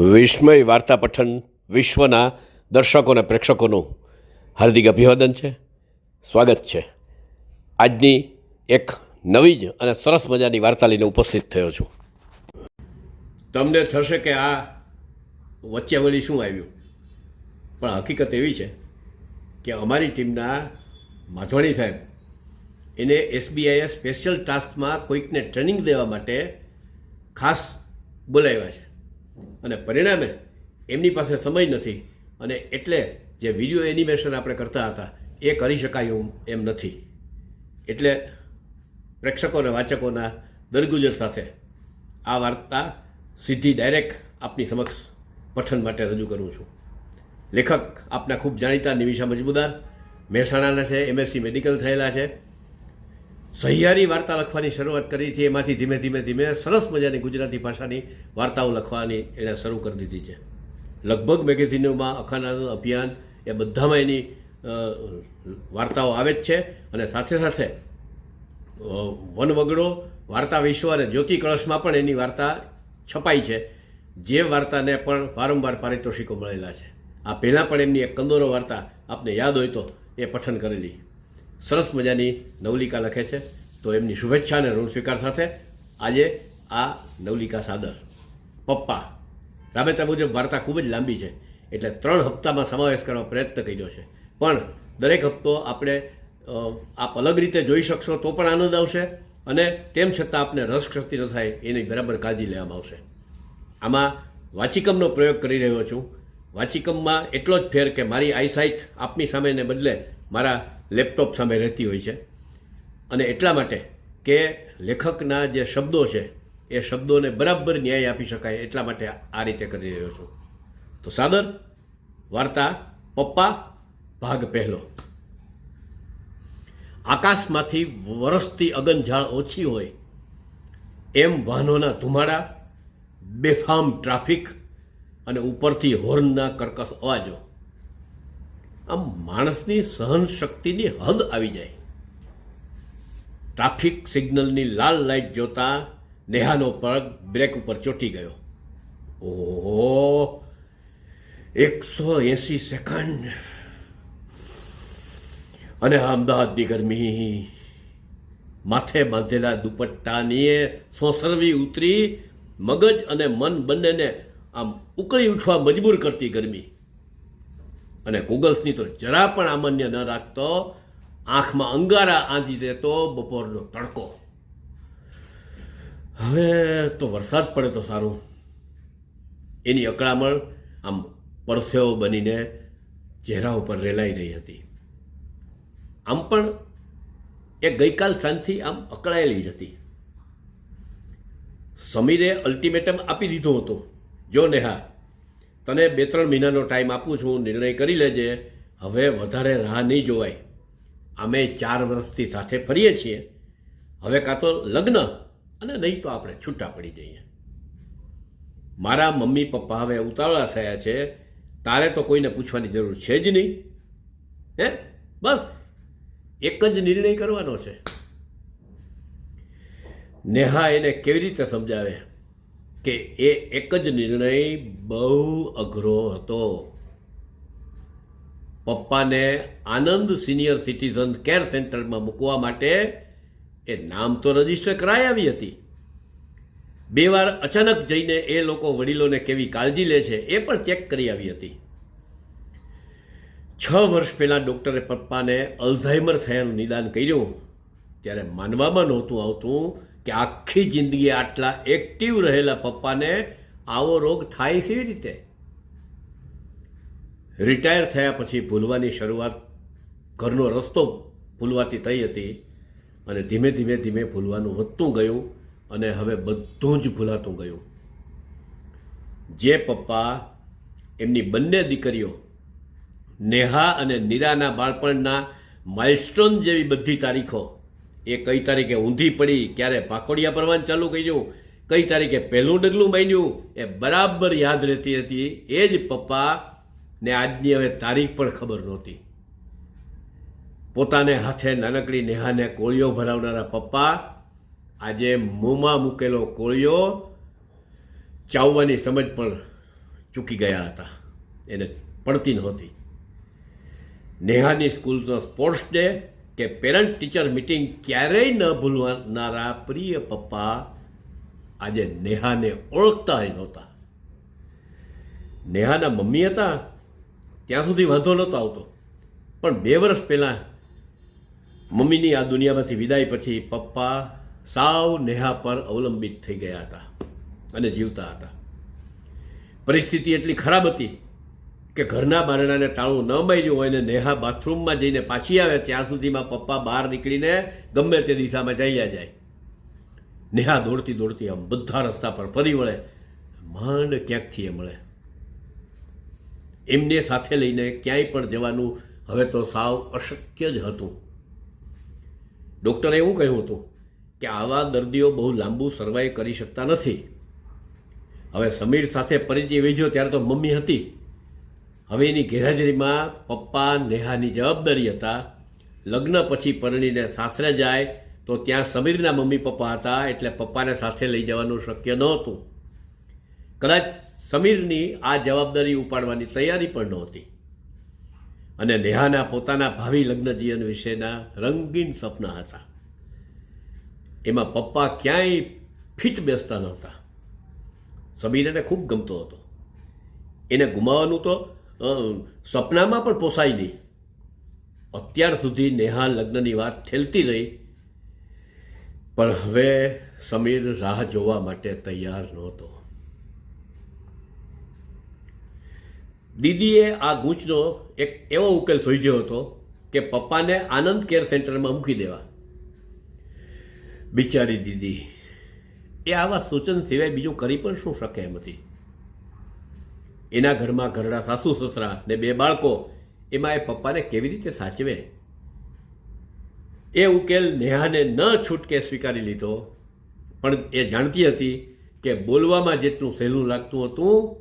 વિસ્મય વાર્તા પઠન વિશ્વના દર્શકોને પ્રેક્ષકોનું હાર્દિક અભિવાદન છે. સ્વાગત છે. આજની એક નવી જ અને સરસ મજાની વાર્તા લઈને ઉપસ્થિત થયો છું. તમને થશે કે આ વચ્ચે વળી શું આવ્યું? પણ હકીકત એવી છે કે અમારી ટીમના માધવાણી સાહેબ એને એસબીઆઈએ સ્પેશિયલ ટાસ્કમાં કોઈકને ટ્રેનિંગ દેવા માટે ખાસ બોલાવ્યા છે. અને પરિણામે એમની પાસે સમય નથી અને એટલે જે વીડિયો એનિમેશન આપણે કરતા હતા, એ કરી શકાય એવું એમ નથી. એટલે પ્રેક્ષકો અને વાચકોના દરગુજર સાથે આ વાર્તા સીધી ડાયરેક્ટ આપની સમક્ષ પઠન માટે રજૂ કરું છું. લેખક આપના ખૂબ જાણીતા નિમિષા મજમુદાર, મહેસાણાના છે એમએસસી મેડિકલ થયેલા છે. સહિયારી વાર્તા લખવાની શરૂઆત કરી હતી. એમાંથી ધીમે ધીમે ધીમે સરસ મજાની ગુજરાતી ભાષાની વાર્તાઓ લખવાની એણે શરૂ કરી દીધી છે. લગભગ મેગેઝિનોમાં અખાનાનું અભિયાન એ બધામાં એની વાર્તાઓ આવે જ છે અને સાથે સાથે વનવગડો, વાર્તા વિશ્વ અને જ્યોતિ કળશમાં પણ એની વાર્તા છપાઈ છે. જે વાર્તાને પણ વારંવાર પારિતોષિકો મળેલા છે. આ પહેલાં પણ એમની એક કંદોરો વાર્તા આપને યાદ હોય તો એ પઠન કરેલી. સરસ મજાની નવલિકા લખે છે. તો એમની શુભેચ્છા અને ઋણ સ્વીકાર સાથે આજે આ નવલિકા સાદર. પપ્પા, રાબેતા મુજબ વાર્તા ખૂબ જ લાંબી છે, એટલે ત્રણ હપ્તામાં સમાવેશ કરવા પ્રયત્ન કર્યો છે. પણ દરેક હપ્તો આપણે આપ અલગ રીતે જોઈ શકશો તો પણ આનંદ આવશે અને તેમ છતાં આપને રસ ક્ષતિ ન થાય એની બરાબર કાળજી લેવામાં આવશે. આમાં વાચિકમનો પ્રયોગ કરી રહ્યો છું. વાચિકમમાં એટલો જ ફેર કે મારી આઈસાઇટ આપની સામેને બદલે મારા લેપટોપ સામે રહેતી હોય છે. અને એટલા માટે કે લેખકના જે શબ્દો છે, એ શબ્દોને બરાબર ન્યાય આપી શકાય એટલા માટે આ રીતે કરી રહ્યો છું. તો સાદર, વાર્તા, પપ્પા, ભાગ પહેલો. આકાશમાંથી વરસતી અગનઝાળ ઓછી હોય એમ વાહનોના ધુમાડા, બેફામ ટ્રાફિક અને ઉપરથી હોર્નના કર્કશ અવાજો. આમ માણસની સહન શક્તિની હદ આવી જાય. ટ્રાફિક સિગ્નલની લાલ લાઇટ જોતા નેહાનો પગ બ્રેક ઉપર ચોંટી ગયો. ઓહો, એકસો એંસી સેકન્ડ. અને અમદાવાદની ગરમી. માથે બાંધેલા દુપટ્ટાની સોસરવી ઉતરી મગજ અને મન બંનેને આમ ઉકળી ઉઠવા મજબૂર કરતી ગરમી. અને ગૂગલ્સની તો જરા પણ આમાન્ય ન રાખતો, આંખમાં અંગારા આંધી દેતો, બપોરનો તડકો. હવે તો વરસાદ પડે તો સારું. એની અકળામણ આમ પરસેવો બનીને ચહેરા ઉપર રેલાઈ રહી હતી. આમ પણ એ ગઈકાલ સાંજથી આમ અકળાયેલી જ હતી. સમીરે અલ્ટિમેટમ આપી દીધું હતું. જો નેહા તને બે ત્રણ મહિનાનો ટાઈમ આપું છું, નિર્ણય કરી લેજે. હવે વધારે રાહ નહીં જોવાય. અમે ચાર વર્ષથી સાથે ફરીએ છીએ. હવે કાં તો લગ્ન અને નહીં તો આપણે છૂટા પડી જઈએ. મારા મમ્મી પપ્પા હવે ઉતાવળા થયા છે. તારે તો કોઈને પૂછવાની જરૂર છે જ નહીં. હે? બસ. એક જ નિર્ણય કરવાનો છે. નેહા એને કેવી રીતે સમજાવે? કે એ એક જ નિર્ણય બહુ અઘરો હતો. પપ્પાને આનંદ સિનિયર સિટીઝન કેર સેન્ટરમાં મૂકવા માટે એ નામ તો રજિસ્ટર કરાઈ આવી હતી. બે વાર અચાનક જઈને એ લોકો વડીલોને કેવી કાળજી લે છે એ પણ ચેક કરી આવી હતી. છ વર્ષ પહેલાં ડૉક્ટરે પપ્પાને અલ્ઝાઇમર થયાનું નિદાન કર્યું. ત્યારે માનવામાં નહોતું આવતું કે આખી જિંદગી આટલા એક્ટિવ રહેલા પપ્પાને આવો રોગ થાય કેવી રીતે? રિટાયર થયા પછી ભૂલવાની શરૂઆત ઘરનો રસ્તો ભૂલવાથી થઈ હતી અને ધીમે ધીમે ધીમે ભૂલવાનું વધતું ગયું અને હવે બધું જ ભૂલાતું ગયું. જે પપ્પા એમની બંને દીકરીઓ નેહા અને નીરાના બાળપણના માઇલસ્ટોન જેવી બધી તારીખો એ કઈ તારીખે ઊંધી પડી, ક્યારે ભાખોડિયા ભરવાનું ચાલુ કર્યું કઈ તારીખે પહેલું ડગલું માન્યું એ બરાબર યાદ રહેતી હતી. એ જ પપ્પા ને આજની હવે તારીખ પણ ખબર નહોતી. પોતાને હાથે નાનકડી નેહાને કોળીઓ ભરાવનારા પપ્પા આજે મોંમાં મૂકેલો કોળિયો ચાવવાની સમજ પણ ચૂકી ગયા હતા. એને પડતી નહોતી. નેહાની સ્કૂલનો સ્પોર્ટ્સ ડે કે પેરેન્ટ ટીચર મિટિંગ ક્યારેય ન ભૂલવાનારા પ્રિય પપ્પા આજે નેહાને ઓળખતા નહોતા. નેહાના મમ્મી હતા, ત્યાં સુધી વાંધો નહોતો આવતો. પણ બે વર્ષ પહેલાં મમ્મીની આ દુનિયામાંથી વિદાય પછી પપ્પા સાવ નેહા પર અવલંબિત થઈ ગયા હતા અને જીવતા હતા. પરિસ્થિતિ એટલી ખરાબ હતી કે ઘરના બારણાને તાળું ન બાંધ્યું હોય ને નેહા બાથરૂમમાં જઈને પાછી આવે ત્યાં સુધીમાં પપ્પા બહાર નીકળીને ગમે તે દિશામાં ચાલ્યા જાય. નેહા દોડતી દોડતી આમ બધા રસ્તા પર ફરી વળે. માંડ ક્યાંકથી એ મળે? એમને સાથે લઈને ક્યાંય પણ જવાનું હવે તો સાવ અશક્ય જ હતું. ડૉક્ટરે એવું કહ્યું હતું કે આવા દર્દીઓ બહુ લાંબુ સર્વાઈવ કરી શકતા નથી. હવે સમીર સાથે પરિચય વેચ્યો ત્યારે તો મમ્મી હતી. હવે એની ગેરહાજરીમાં પપ્પા નેહાની જવાબદારી હતા. લગ્ન પછી પરણીને સાસરે જાય તો ત્યાં સમીરના મમ્મી પપ્પા હતા એટલે પપ્પાને સાથે લઈ જવાનું શક્ય નહોતું. કદાચ સમીરની આ જવાબદારી ઉપાડવાની તૈયારી પણ નહોતી. અને નેહાના પોતાના ભાવિ લગ્ન જીવન વિશેના રંગીન સપના હતા. એમાં પપ્પા ક્યાંય ફિટ બેસતા નહોતા. સમીર એને ખૂબ ગમતો હતો. એને ગુમાવવાનું તો સપનામાં પણ પોસાય નહીં. અત્યાર સુધી નેહા લગ્નની વાત ઠેલતી રહી. પણ હવે સમીર રાહ જોવા માટે તૈયાર નહોતો. દીદીએ આ ગૂંચનો એક એવો ઉકેલ સૂઝ્યો હતો કે પપ્પાને આનંદ કેર સેન્ટરમાં મૂકી દેવા. બિચારી દીદી, એ આવા સૂચન સિવાય બીજું કરી પણ શું શકે એમ હતી? એના ઘરમાં ઘરડા સાસુ, સસરા ને બે બાળકો, એમાં એ પપ્પાને કેવી રીતે સાચવે? એ ઉકેલ નેહાને ન છૂટકે સ્વીકારી લીધો, પણ એ જાણતી હતી કે બોલવામાં જેટલું સહેલું લાગતું હતું,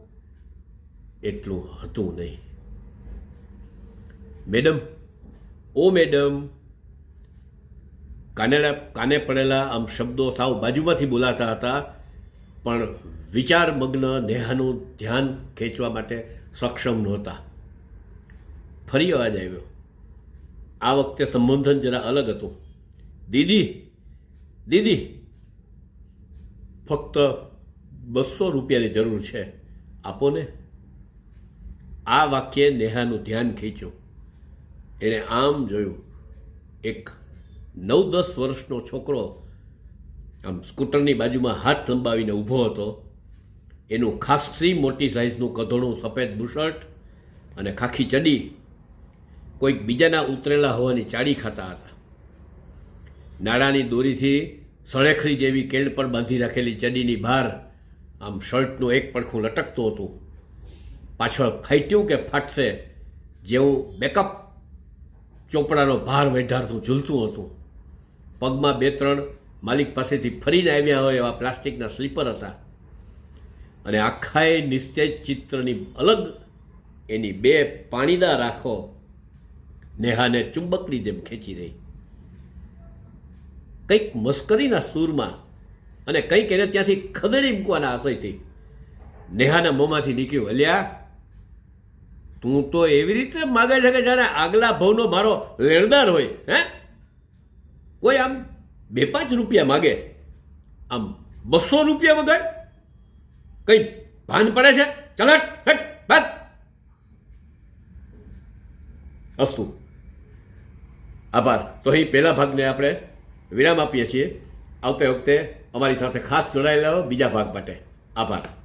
એટલું હતું નહીં. મેડમ, ઓ મેડમ, કાનેડા, કાને પડેલા આમ શબ્દો સાવ બાજુમાંથી બોલાતા હતા, પણ વિચાર મગ્ન નેહાનું ધ્યાન ખેંચવા માટે સક્ષમ નહોતા. ફરી અવાજ આવ્યો. આ વખતે સંબોધન જરા અલગ હતું. દીદી દીદી, ફક્ત બસો રૂપિયાની જરૂર છે. આપો ને. આ વાક્યે નેહાનું ધ્યાન ખેંચ્યું. એણે આમ જોયું. એક નવ દસ વર્ષનો છોકરો આમ સ્કૂટરની બાજુમાં હાથ લંબાવીને ઊભો હતો. એનું ખાસી મોટી સાઇઝનું કધોળું સફેદ બુશર્ટ અને ખાખી ચડી કોઈક બીજાના ઉતરેલા હોવાની ચાડી ખાતા હતા. નાળાની દોરીથી સળેખરી જેવી કેળ પર બાંધી રાખેલી ચડીની બહાર આમ શર્ટનું એક પડખું લટકતું હતું. પાછળ ફાટ્યું કે ફાટશે જેવું બેકઅપ ચોપડાનો ભાર વેઢારતું ઝૂલતું હતું. પગમાં બે ત્રણ માલિક પાસેથી ફરીને આવ્યા હોય એવા પ્લાસ્ટિકના સ્લીપર હતા. અને આખાએ નિશ્ચય ચિત્રની અલગ એની બે પાણીદાર રાખો. નેહાને ચુંબકની જેમ ખેંચી રહી. કંઈક મસ્કરીના સૂરમાં અને કંઈક એને ત્યાંથી ખદેડી મૂકવાના આશયથી નેહાના મોંમાંથી નીકળ્યું. અલ્યા, તું તો એવી રીતે માગે છે કે જાણે આગલા ભવનો મારો લેણદાર હોય, હે? કોઈ આમ બે પાંચ રૂપિયા માગે, આમ બસો રૂપિયા મગાય કઈ ભાન પડે છે? ચલટ હટ બસ અસ્તુ. આભાર. તો અહીં પહેલા ભાગને આપણે વિરામ આપીએ છીએ. આવતે વખતે અમારી સાથે ખાસ જોડાયેલા બીજા ભાગ માટે. આભાર.